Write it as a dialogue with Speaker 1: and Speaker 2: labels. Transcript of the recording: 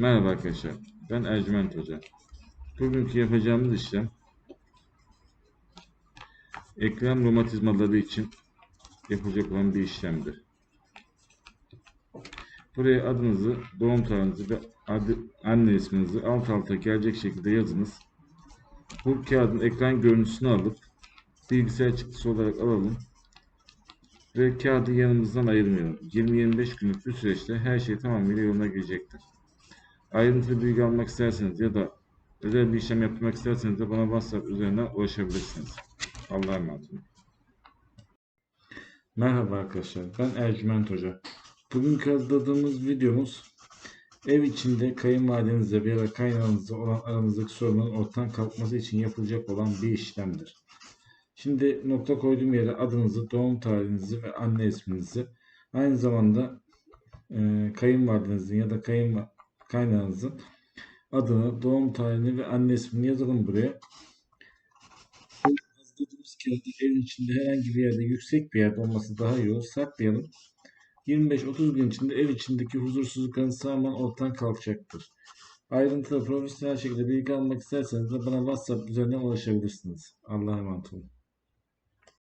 Speaker 1: Merhaba arkadaşlar. Ben Ercüment Hoca. Bugünkü yapacağımız işlem eklem romatizmaları için yapılacak olan bir işlemdir. Buraya adınızı, doğum tarihinizi ve adı, anne isminizi alt alta gelecek şekilde yazınız. Bu kağıdın ekran görüntüsünü alıp bilgisayar çıktısı olarak alalım ve kağıdı yanımızdan ayırmayalım. 20-25 günlük bir süreçte her şey tamamıyla yoluna girecektir. Ayrıntılı bilgi almak isterseniz ya da özel bir işlem yapmak isterseniz de bana WhatsApp üzerinden ulaşabilirsiniz. Allah'a emanet olun. Merhaba arkadaşlar. Ben Ercüment Hoca. Bugünkü hazırladığımız videomuz ev içinde kayınvalidenizle veya kaynağınızla olan aranızdaki sorunun ortadan kalkması için yapılacak olan bir işlemdir. Şimdi nokta koyduğum yere adınızı, doğum tarihinizi ve anne isminizi aynı zamanda e, kayınvalidenizin ya da kayın kaynağınızın adını, doğum tarihini ve anne ismini yazalım buraya. Bu Hazırladığımız kağıdı evin içinde herhangi bir yerde yüksek bir yerde olması daha iyi olur. Saklayalım. 25-30 gün içinde ev içindeki huzursuzlukların tamamen ortadan kalkacaktır. Ayrıntılı profesyonel şekilde bilgi almak isterseniz de bana WhatsApp üzerinden ulaşabilirsiniz. Allah'a emanet olun.